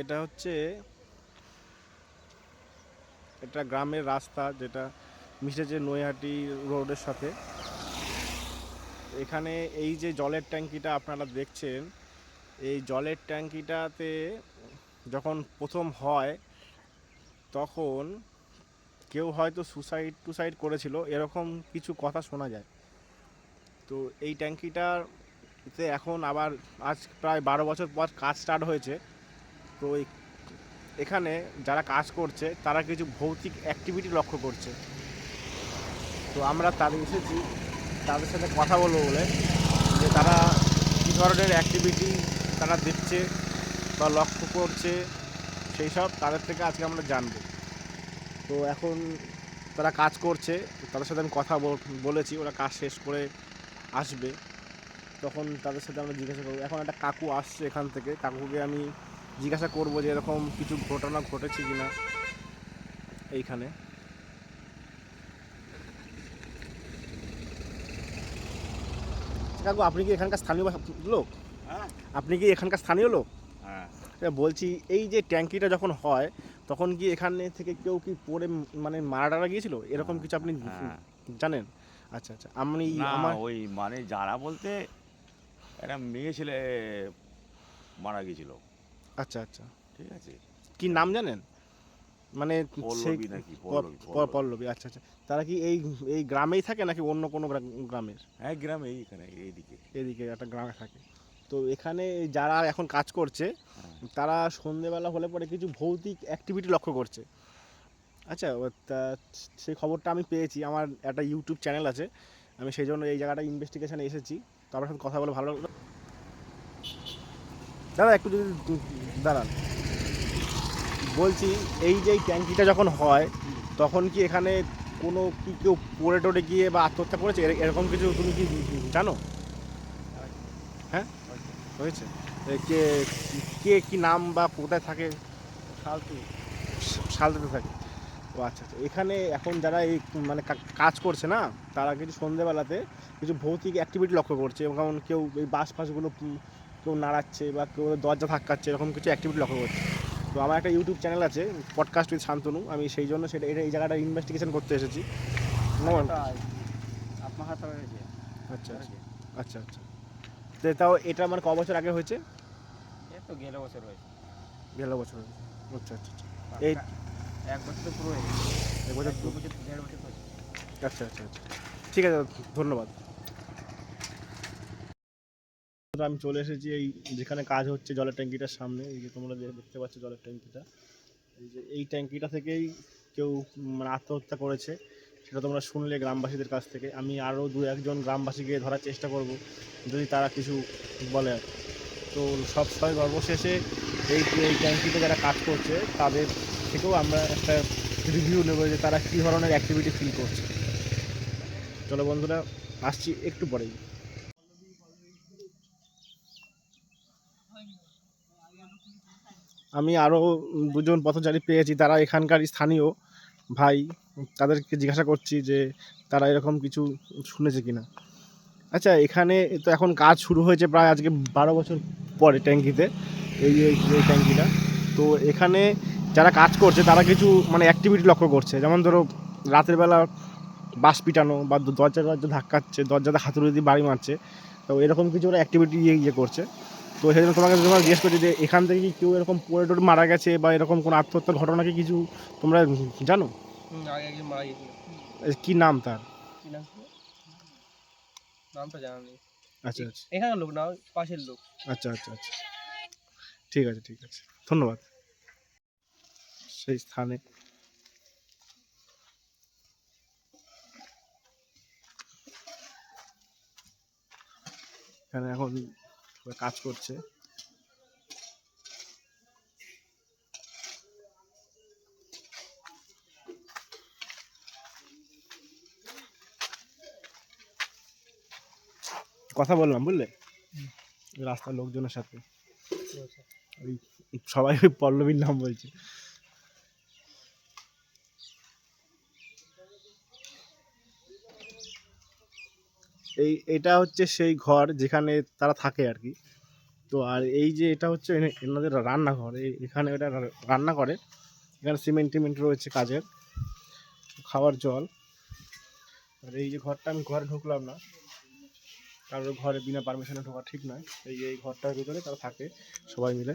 এটা হচ্ছে এটা গ্রামের রাস্তা যেটা মিশেছে নৈহাটি রোডের সাথে। এখানে এই যে জলের ট্যাঙ্কিটা আপনারা দেখছেন, এই জলের ট্যাঙ্কিটাতে যখন প্রথম হয়, তখন কেউ হয়তো সুসাইড টুসাইড করেছিল, এরকম কিছু কথা শোনা যায়। তো এই ট্যাঙ্কিটার তে এখন আবার আজ প্রায় বারো বছর পর কাজ স্টার্ট হয়েছে। তো এখানে যারা কাজ করছে, তারা কিছু ভৌতিক অ্যাক্টিভিটি লক্ষ্য করছে। তো আমরা তাদের এসেছি, তাদের সাথে কথা বলব বলে, যে তারা কী ধরনের অ্যাক্টিভিটি তারা দেখছে বা লক্ষ্য করছে, সেই সব তাদের থেকে আজকে আমরা জানব। তো এখন তারা কাজ করছে, তাদের সাথে আমি কথা বল- বলেছি, ওরা কাজ শেষ করে আসবে। তখন তাদের সাথে আমরা জিজ্ঞাসা করব, এখন একটা কাকু আসছে এখান থেকে, কাকুকে আমি জিজ্ঞাসা করব যে এরকম কিছু ঘটনা ঘটেছে কি না এইখানে। কাকু আপনি কি এখানকার স্থানীয় লোক? হ্যাঁ। আপনি কি এখানকার স্থানীয় লোক? হ্যাঁ। বলছি এই যে ট্যাঙ্কিটা যখন হয় তখন কি এখানে থেকে কেউ কি পড়ে মানে মারা টারা গিয়েছিল? এরকম কিছু আপনি হ্যাঁ। জানেন? আচ্ছা আচ্ছা আমি আমার ওই মানে যারা বলতে একটা মেয়ে ছেলে মারা গেছিল আচ্ছা আচ্ছা। ঠিক আছে? কি নাম জানেন? মানে সেই পল্লবী নাকি? পল্লবী আচ্ছা আচ্ছা। তারা কি এই এই গ্রামেই থাকে নাকি অন্য কোনো গ্রা- গ্রামের? হ্যাঁ গ্রামে এইখানে এইদিকে। এদিকে একটা গ্রামে থাকে। তো এখানে যারা এখন কাজ করছে হ্যাঁ। তারা সন্ধেবেলা হলে পরে কিছু ভৌতিক অ্যাক্টিভিটি লক্ষ্য করছে। আচ্ছা তা সেই খবরটা আমি পেয়েছি। আমার একটা ইউটিউব চ্যানেল আছে। আমি সেই জন্য এই জায়গাটা ইনভেস্টিগেশনে এসেছি। তো আপনার সাথে কথা বলে ভালো লাগল। দাদা একটু যদি দাঁড়ান। বলছি এই যে ট্যাঙ্কিটা যখন হয় তখন কি এখানে কোনো কি কেউ পড়ে টড়ে গিয়ে বা আত্মহত্যা করেছে? এর- এরকম কিছু তুমি কি জানো? হ্যাঁ? হয়েছে? কে কে কি নাম বা কোথায় থাকে? শালদাতে থাকে। ও আচ্ছা আচ্ছা। এখানে এখন যারা এই মানে কাজ করছে না তারা কিছু সন্ধেবেলাতে কিছু ভৌতিক অ্যাক্টিভিটি লক্ষ্য করছে। এবং যেমন কেউ এই বাস ফাসগুলো কেউ নাড়াচ্ছে বা কেউ দরজা ধাক্কাচ্ছে এরকম কিছু অ্যাক্টিভিটি লক্ষ্য করছে। তো আমার একটা ইউটিউব চ্যানেল আছে পডকাস্ট উইথ শান্তনু। আমি সেই জন্য সেটা এটা এই জায়গাটা ইনভেস্টিগেশন করতে এসেছি। আচ্ছা আচ্ছা আচ্ছা আচ্ছা। তো তাও এটা মানে ক বছর আগে হয়েছে? তো গেলে বছর হয়েছে। গেল বছর হয়েছে। আচ্ছা আচ্ছা আচ্ছা। এই এক বছর পুরো এক বছর বছর দেড় বছর হয়েছে। আচ্ছা আচ্ছা আচ্ছা। ঠিক আছে ধন্যবাদ। আমি চলে এসেছি এই যেখানে কাজ হচ্ছে জলের ট্যাঙ্কিটার সামনে, এই যে তোমরা দেখতে পাচ্ছ জলের ট্যাঙ্কিটা। এই যে এই ট্যাঙ্কিটা থেকেই কেউ মানে আত্মহত্যা করেছে, সেটা তোমরা শুনলে গ্রামবাসীদের কাছ থেকে। আমি আরও দু একজন গ্রামবাসীকে ধরার চেষ্টা করব, যদি তারা কিছু বলে। তো সব সময় সর্বশেষে এই এই ট্যাঙ্কিতে যারা কাজ করছে, তাদের থেকেও আমরা একটা রিভিউ নেব যে তারা কী ধরনের অ্যাক্টিভিটি ফিল করছে। চলো বন্ধুরা, আসছি একটু পরেই। আমি আরও দুজন পথচারী পেয়েছি, তারা এখানকার স্থানীয় ভাই, তাদেরকে জিজ্ঞাসা করছি যে তারা এরকম কিছু শুনেছে কি না আচ্ছা এখানে তো এখন কাজ শুরু হয়েছে প্রায় আজকে বারো বছর পরে ট্যাঙ্কিতে, এই এই ট্যাঙ্কিটা। তো এখানে যারা কাজ করছে, তারা কিছু মানে অ্যাক্টিভিটি লক্ষ্য করছে। যেমন ধরো, রাতের বেলা বাস পিটানো বা দরজা দরজা ধাক্কাচ্ছে, দরজাতে হাতুড়ি দিয়ে বাড়ি মারছে, তো এরকম কিছু ওরা অ্যাক্টিভিটি ইয়ে ইয়ে করছে। তো সেই জন্য তোমাকে তোমার জিজ্ঞেস করছি যে এখান থেকে কি কেউ এরকম পড়ে টড়ে মারা গেছে বা এরকম কোনো আত্মহত্যার ঘটনা কি কিছু তোমরা জানো? কি নাম তার? নামটা জানা নেই। আচ্ছা আচ্ছা। এখানের লোক না পাশের লোক। আচ্ছা আচ্ছা আচ্ছা। ঠিক আছে ঠিক আছে। ধন্যবাদ। সেই স্থানে। এখানে কাজ করছে। কথা বললাম বুঝলে? রাস্তার লোকজনের সাথে। ওই সবাই ওই পল্লবীর নাম বলছে। এই, এটা হচ্ছে সেই ঘর যেখানে তারা থাকে আর কি। তো আর এই যে এটা হচ্ছে এনে- এনাদের রান্নাঘর। এখানে এটা রান্না করে। এখানে সিমেন্ট টিমেন্ট রয়েছে কাজের। খাওয়ার জল। আর এই যে ঘরটা আমি ঘরে ঢুকলাম না। কারোর ঘরে বিনা পারমিশনে ঢোকা ঠিক নয়। এই এই ঘরটার ভিতরে তারা থাকে সবাই মিলে।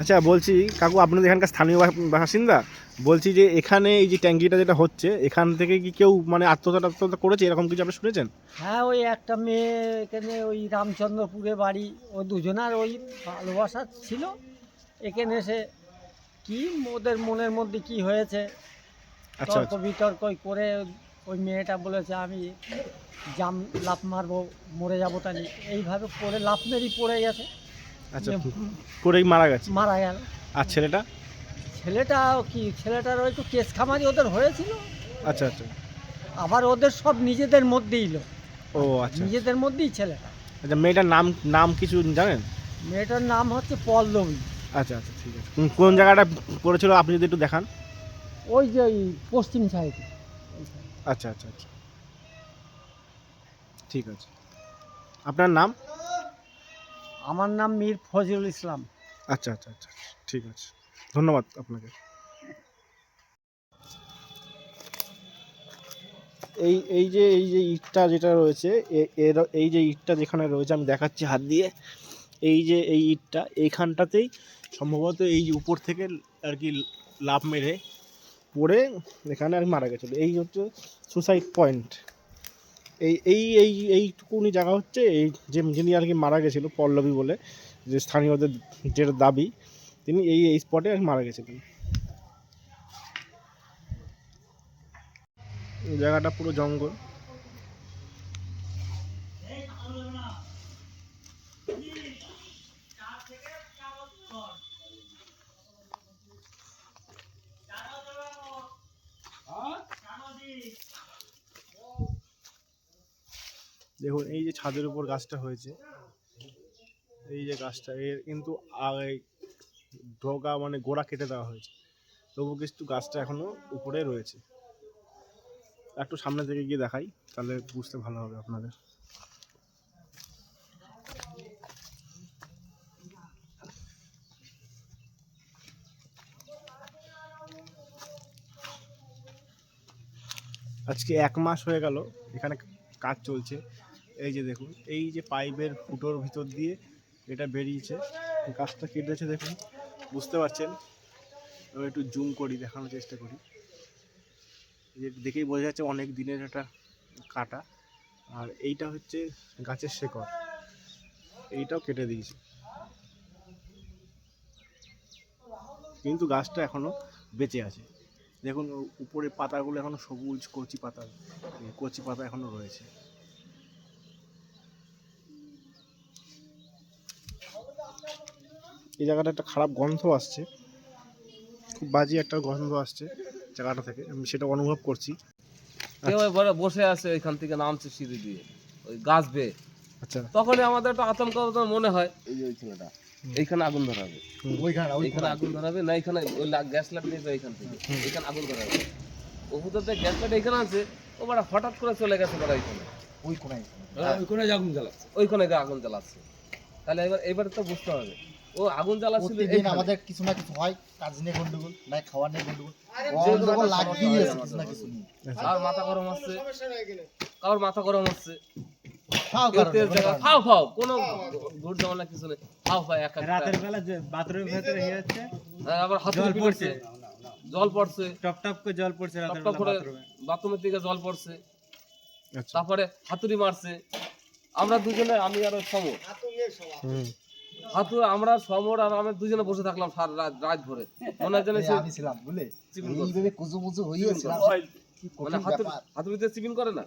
আচ্ছা বলছি কাকু আপনাদের এখানকার স্থানীয় বাসিন্দা? বলছি যে এখানে এই যে ট্যাঙ্কিটা যেটা হচ্ছে এখান থেকে কি কেউ মানে আত্মহত্যা আত্মহত্যা করেছে? এরকম কিছু আপনি শুনেছেন? হ্যাঁ ওই একটা মেয়ে এখানে ওই রামচন্দ্রপুরে বাড়ি ও দুজনার ওই ভালোবাসা ছিল। এখানে এসে কি ওদের মনের মধ্যে কি হয়েছে? আচ্ছা তর্ক বিতর্ক করে ওই মেয়েটা বলেছে আমি জাম লাফ মারবো মরে যাব তাহলে। এইভাবে পড়ে লাফ মেরি পড়ে গেছে। আচ্ছা যে পরেই মারা গেছে? মারা গেল। আর ছেলেটা? ছেলেটা কি ছেলেটার একটু কেস খামারি ওদের হয়েছিল। আচ্ছা আচ্ছা। আবার ওদের সব নিজেদের মধ্যেই লো ও আচ্ছা নিজেদের মধ্যেই ছেলেটা। আচ্ছা মেয়েটার নাম নাম কিছু জানেন? মেয়েটার নাম হচ্ছে পল্লবী। আচ্ছা আচ্ছা ঠিক আছে। কোন- জায়গাটা পড়েছিল আপনি যদি একটু দেখান? ওই যে ওই পশ্চিম সাইডে। আচ্ছা আচ্ছা আচ্ছা। ঠিক আছে। আপনার নাম? আমার নাম মীর ফজলুল ইসলাম। আচ্ছা আচ্ছা আচ্ছা ঠিক আছে। ধন্যবাদ আপনাকে। এই এই যে এই যে ইটটা যেটা রয়েছে এ- এর এই যে ইটটা যেখানে রয়েছে আমি দেখাচ্ছি হাত দিয়ে। এই যে এই ইটটা এইখানটাতেই সম্ভবত এই যে উপর থেকে আর কি লাভ মেরে পড়ে এখানে আর কি মারা গেছিল। এই হচ্ছে সুসাইড পয়েন্ট এই এই এই, এইটুকুনি জায়গা হচ্ছে এই যে যিনি আর কি মারা গেছিল, পল্লবী বলে যে স্থানীয়দের যেটা দাবি, তিনি এই এই স্পটে আর মারা গেছিলেন। জায়গাটা পুরো জঙ্গল। দেখুন, এই যে ছাদের উপর গাছটা হয়েছে, এই যে গাছটা, এর কিন্তু ডগা মানে গোড়া কেটে দেওয়া হয়েছে। তবু কিন্তু গাছটা এখনও উপরে রয়েছে। একটু সামনে থেকে গিয়ে দেখাই, তাহলে বুঝতে ভালো হবে আপনাদের। আজকে এক মাস হয়ে গেল, এখানে কাজ চলছে। এই যে দেখুন, এই যে পাইপের ফুটোর ভিতর দিয়ে এটা বেরিয়েছে। গাছটা কেটেছে দেখুন, বুঝতে পারছেন? এবার একটু জুম করি, দেখানোর চেষ্টা করি। যে দেখেই বোঝা যাচ্ছে অনেক দিনের একটা কাটা। আর এইটা হচ্ছে গাছের শেকড়। এইটাও কেটে দিয়েছে। কিন্তু গাছটা এখনও বেঁচে আছে। দেখুন, উপরে পাতাগুলো এখনও সবুজ কচি পাতা কচি পাতা এখনও রয়েছে। এই জায়গাটা একটা খারাপ গন্ধ আসছে। খুব বাজে একটা গন্ধ আসছে জায়গাটা থেকে। আমি সেটা অনুভব করছি। কেউ এবারে বসে আছে ওইখান থেকে নামছে সিঁড়ি দিয়ে। ওই গাছ বেয়ে। আচ্ছা। তখনই আমাদের একটা আতঙ্ক মনে হয় এই যে ওই ছেলেটা এইখানে আগুন ধরাবে এইখানে আগুন ধরাবে না এখানে ওই গ্যাস লাইট নিয়েছে ওইখান থেকে। এখানে আগুন ধরাবে। ও গ্যাস লাইট এখানে আছে ও বড় হঠাৎ করে চলে গেছে বড় ওইখানে আগুন জ্বালাচ্ছে। ওইখানে গিয়ে আগুন জ্বালাচ্ছে। তাহলে এবার এবার তো বুঝতে হবে। ও আগুন জ্বালাচ্ছিল প্রতিদিন আমাদের কিছু না কিছু হয় কাজ নিয়ে গন্ডগোল নাই খাওয়া নিয়ে গন্ডগোল। যে গন্ডগোল লাগবেই আছে কিছু না কিছু কার মাথা গরম হচ্ছে। কার মাথা গরম হচ্ছে। ফাও ফাও কোনো কিছু নেই। ফাও ফাও এক রাতের বেলা যে বাথরুমের ভেতরে হ্যাঁ, আবার পড়ছে। জল পড়ছে। টপ টপ করে জল পড়ছে রাতের বেলা বাথরুমে। বাথরুমের দিকে জল পড়ছে। আচ্ছা। তারপরে হাতুড়ি মারছে। আমরা দুজনে আমি আর সমর হুম হাতু আমরা সমর আর আমি দুজনে বসে থাকলাম সারা রাত রাত ভরে মনে হয় যেন আমি ছিলাম বুঝলে এইভাবে মানে হাতুড়িতে চিবিন করে না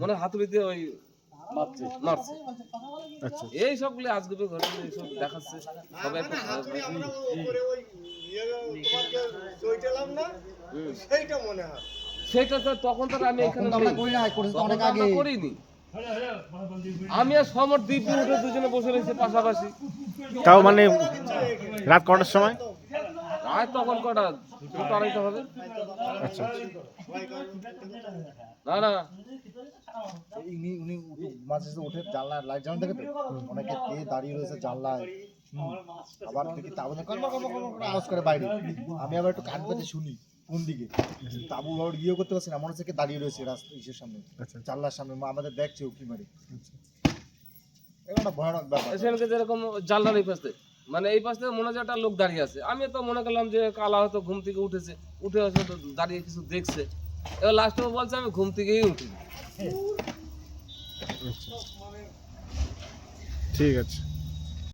মানে হাতুড়িতে ওই মারছে মারছে আচ্ছা এই সবগুলো আজকে ঘটে এইসব দেখাচ্ছে সবাই। হুম। সেটা তো তখন তো আমি এখানে করিনি আমি আর সমর দ্বীপ উঠে দুজনে বসে রয়েছে পাশাপাশি। তাও মানে রাত কটার সময়? আর তখন কটা? দুটো আড়াইটা হবে। আচ্ছা। না না। ইনি উনি উঠে- মাঝে উঠে জানলা লাইট জ্বালানো থাকে তো? অনেকে কে দাঁড়িয়ে রয়েছে জানলায়? আবার দেখি আওয়াজ করে বাইরে। আমি আবার একটু কান পেতে শুনি। কোন দিকে? তাবু আবার ইয়ে করতে পারছি না মনে হচ্ছে কে দাঁড়িয়ে রয়েছে রাস্তা ইসের সামনে। আচ্ছা। জানলার সামনে মা আমাদের দেখছে উকি মারি। এটা একটা ভয়ানক ব্যাপার। সেখানে যেরকম জানলার এই পাশে মানে এই পাশ মনে হচ্ছে একটা লোক দাঁড়িয়ে আছে। আমি তো মনে করলাম যে কালা হয়তো ঘুম থেকে উঠেছে উঠে হয়তো দাঁড়িয়ে কিছু দেখছে। এবার লাস্টে বলছে আমি ঘুম থেকেই উঠি আচ্ছা। ঠিক আছে।